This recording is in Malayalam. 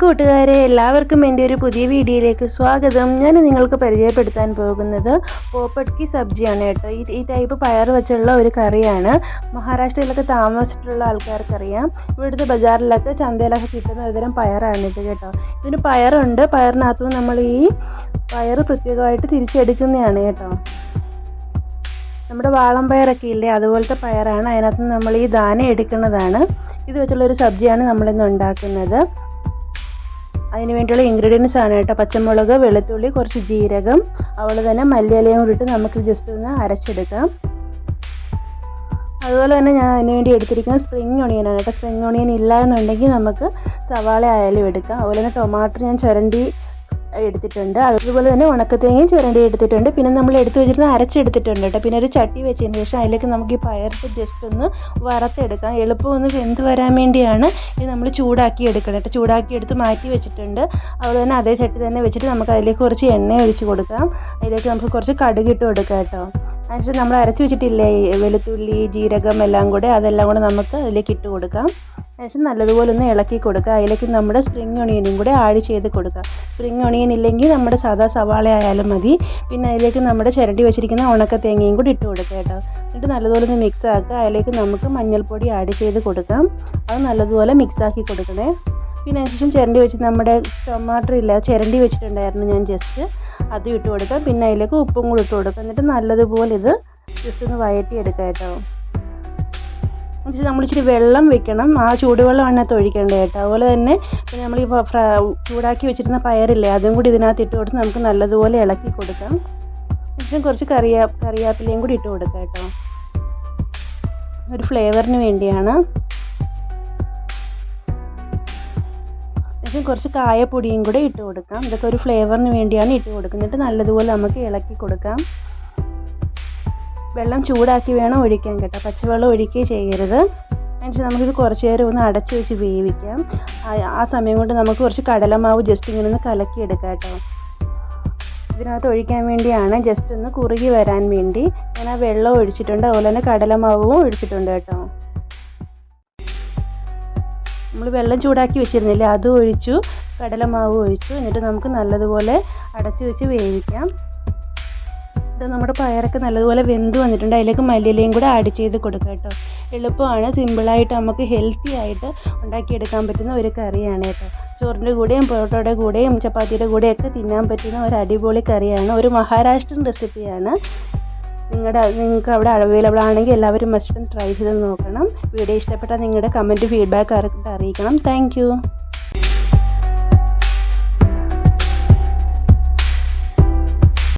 കൂട്ടുകാരെ എല്ലാവർക്കും എന്റെ ഒരു പുതിയ വീഡിയോയിലേക്ക് സ്വാഗതം. ഞാൻ നിങ്ങൾക്ക് പരിചയപ്പെടുത്താൻ പോകുന്നത് പോപ്പട്ടി സബ്ജിയാണ് കേട്ടോ. ഈ ഈ ടൈപ്പ് പയർ വെച്ചുള്ള ഒരു കറിയാണ്. മഹാരാഷ്ട്രയിലൊക്കെ താമസിച്ചിട്ടുള്ള ആൾക്കാർക്കറിയാം. ഇവിടുത്തെ ബജാറിലൊക്കെ ചന്തയിലൊക്കെ കിട്ടുന്ന ഒരുതരം പയറാണിത് കേട്ടോ. ഇതിന് പയറുണ്ട്. പയറിനകത്തുനിന്ന് നമ്മൾ ഈ പയർ പ്രത്യേകമായിട്ട് തിരിച്ചെടുക്കുന്നതാണ് കേട്ടോ. നമ്മുടെ വാളം പയറൊക്കെ ഇല്ലേ അതുപോലത്തെ പയറാണ്. അതിനകത്ത് നമ്മൾ ഈ ദാനം എടുക്കുന്നതാണ്. ഇത് വെച്ചുള്ളൊരു സബ്ജിയാണ് നമ്മളിന്ന് ഉണ്ടാക്കുന്നത്. അതിന് വേണ്ടിയുള്ള ഇൻഗ്രീഡിയൻസ് ആണ് കേട്ടോ. പച്ചമുളക് വെളുത്തുള്ളി കുറച്ച് ജീരകം അതുപോലെ തന്നെ മല്ലിയിലയും ഇട്ട് നമുക്ക് ജസ്റ്റ് ഒന്ന് അരച്ചെടുക്കാം. അതുപോലെ തന്നെ ഞാൻ അതിന് വേണ്ടി എടുത്തിരിക്കുന്നത് സ്പ്രിങ് ഒണിയനാണ് കേട്ടോ. സ്പ്രിങ് ഒണിയൻ ഇല്ല എന്നുണ്ടെങ്കിൽ നമുക്ക് സവാള ആയാലും എടുക്കാം. അതുപോലെ തന്നെ ടൊമാറ്റോ ഞാൻ ചുരണ്ടി എടുത്തിട്ടുണ്ട്. അതുപോലെ തന്നെ ഉണക്കത്തേങ്ങയും ചുരണ്ടി എടുത്തിട്ടുണ്ട്. പിന്നെ നമ്മൾ എടുത്തു വെച്ചിരുന്ന അരച്ചെടുത്തിട്ടുണ്ട് കേട്ടോ. പിന്നെ ഒരു ചട്ടി വെച്ചതിന് ശേഷം അതിലേക്ക് നമുക്ക് ഈ പയർക്ക് ജസ്റ്റ് ഒന്ന് വറുത്തെടുക്കാം. എളുപ്പം ഒന്ന് വെന്ത് വരാൻ വേണ്ടിയാണ് ഇത് നമ്മൾ ചൂടാക്കി എടുക്കണം കേട്ടോ. ചൂടാക്കി എടുത്ത് മാറ്റി വെച്ചിട്ടുണ്ട്. അതുപോലെ തന്നെ അതേ ചട്ടി തന്നെ വെച്ചിട്ട് നമുക്ക് അതിലേക്ക് കുറച്ച് എണ്ണ ഒഴിച്ച് കൊടുക്കാം. അതിലേക്ക് നമുക്ക് കുറച്ച് കടുക് ഇട്ട് കൊടുക്കാം കേട്ടോ. അതിനുശേഷം നമ്മൾ അരച്ച് വെച്ചിട്ടില്ലേ വെളുത്തുള്ളി ജീരകം എല്ലാം കൂടെ അതെല്ലാം കൂടെ നമുക്ക് അതിലേക്ക് ഇട്ട് കൊടുക്കാം. അതിനുശേഷം നല്ലതുപോലെ ഒന്ന് ഇളക്കി കൊടുക്കുക അതിലേക്ക് നമ്മുടെ സ്പ്രിങ് ഒണിയനും കൂടെ ആഡ് ചെയ്ത് കൊടുക്കുക സ്പ്രിങ് ഒണിയൻ ഇല്ലെങ്കിൽ നമ്മുടെ സാധാ സവാള ആയാലും മതി. പിന്നെ അതിലേക്ക് നമ്മുടെ ചിരണ്ടി വെച്ചിരിക്കുന്ന ഉണക്ക തേങ്ങയും കൂടി ഇട്ട് കൊടുക്കുക കേട്ടോ. എന്നിട്ട് നല്ലതുപോലെ ഒന്ന് മിക്സ് ആക്കുക. അതിലേക്ക് നമുക്ക് മഞ്ഞൾപ്പൊടി ആഡ് ചെയ്ത് കൊടുക്കാം. അത് നല്ലതുപോലെ മിക്സ് ആക്കി കൊടുക്കണേ. പിന്നെ അതിനുശേഷം ചിരണ്ടി വെച്ച് നമ്മുടെ ടൊമാറ്റോ ഇല്ല ചിരണ്ടി വെച്ചിട്ടുണ്ടായിരുന്നു ഞാൻ ജസ്റ്റ് അത് ഇട്ട് കൊടുക്കാം. പിന്നെ അതിലേക്ക് ഉപ്പും കൂടി ഇട്ട് കൊടുക്കാം. എന്നിട്ട് നല്ലതുപോലെ ഇത് ജസ്റ്റ് ഒന്ന് വയറ്റി എടുക്കാം കേട്ടോ. നമ്മൾ ഇച്ചിരി വെള്ളം വെക്കണം. ആ ചൂടുവെള്ളം അതിനകത്ത് ഒഴിക്കേണ്ടത് കേട്ടോ. അതുപോലെ തന്നെ പിന്നെ നമ്മൾ ഈ ചൂടാക്കി വെച്ചിരുന്ന പയറില്ലേ അതും കൂടി ഇതിനകത്ത് ഇട്ട് കൊടുത്ത് നമുക്ക് നല്ലതുപോലെ ഇളക്കി കൊടുക്കാം. എന്നുവെച്ചാൽ കുറച്ച് കറിയാ കറിയാപ്പിലയും കൂടി ഇട്ട് കൊടുക്കാം കേട്ടോ. ഒരു ഫ്ലേവറിന് വേണ്ടിയാണ്. എന്നിട്ട് കുറച്ച് കായപ്പൊടിയും കൂടെ ഇട്ട് കൊടുക്കാം. ഇതൊക്കെ ഒരു ഫ്ലേവറിന് വേണ്ടിയാണ് ഇട്ട് കൊടുക്കുന്നത്. നല്ലതുപോലെ നമുക്ക് ഇളക്കി കൊടുക്കാം. വെള്ളം ചൂടാക്കി വേണം ഒഴിക്കാൻ കേട്ടോ. പച്ചവെള്ളം ഒഴിക്കുകയും ചെയ്യരുത്. അതിനുശേഷം നമുക്കിത് കുറച്ച് നേരം ഒന്ന് അടച്ച് വെച്ച് വേവിക്കാം. ആ സമയം കൊണ്ട് നമുക്ക് കുറച്ച് കടലമാവ് ജസ്റ്റ് ഇങ്ങനെ ഒന്ന് കലക്കി കലക്കിയെടുക്കാം കേട്ടോ. ഇതിനകത്ത് ഒഴിക്കാൻ വേണ്ടിയാണ് ജസ്റ്റ് ഒന്ന് കുറുകി വരാൻ വേണ്ടി ഞാൻ ആ വെള്ളം ഒഴിച്ചിട്ടുണ്ട്. അതുപോലെ തന്നെ കടലമാവും ഒഴിച്ചിട്ടുണ്ട് കേട്ടോ. നമ്മൾ വെള്ളം ചൂടാക്കി വെച്ചിരുന്നില്ലേ അതും ഒഴിച്ചു കടലമാവ് ഒഴിച്ചു. എന്നിട്ട് നമുക്ക് നല്ലതുപോലെ അടച്ചു വെച്ച് വേവിക്കാം. ഇത് നമ്മുടെ പയറൊക്കെ നല്ലതുപോലെ വെന്ത് വന്നിട്ടുണ്ട്. അതിലേക്ക് മല്ലിയിലയും കൂടെ ആഡ് ചെയ്ത് കൊടുക്കുക കേട്ടോ. എളുപ്പമാണ് സിമ്പിളായിട്ട് നമുക്ക് ഹെൽത്തി ആയിട്ട് ഉണ്ടാക്കിയെടുക്കാൻ പറ്റുന്ന ഒരു കറിയാണ് കേട്ടോ. ചോറിന്റെ കൂടെയും പൊറോട്ടയുടെ കൂടെയും ചപ്പാത്തിയുടെ കൂടെയൊക്കെ തിന്നാൻ പറ്റുന്ന ഒരു അടിപൊളി കറിയാണ്. ഒരു മഹാരാഷ്ട്രൻ റെസിപ്പിയാണ് നിങ്ങളുടെ നിങ്ങൾക്ക് അവിടെ അവൈലബിൾ ആണെങ്കിൽ എല്ലാവരും മസ്റ്റും ട്രൈ ചെയ്ത് നോക്കണം. വീഡിയോ ഇഷ്ടപ്പെട്ടാൽ നിങ്ങളുടെ കമന്റ് ഫീഡ്ബാക്ക് അറിയിക്കണം. താങ്ക്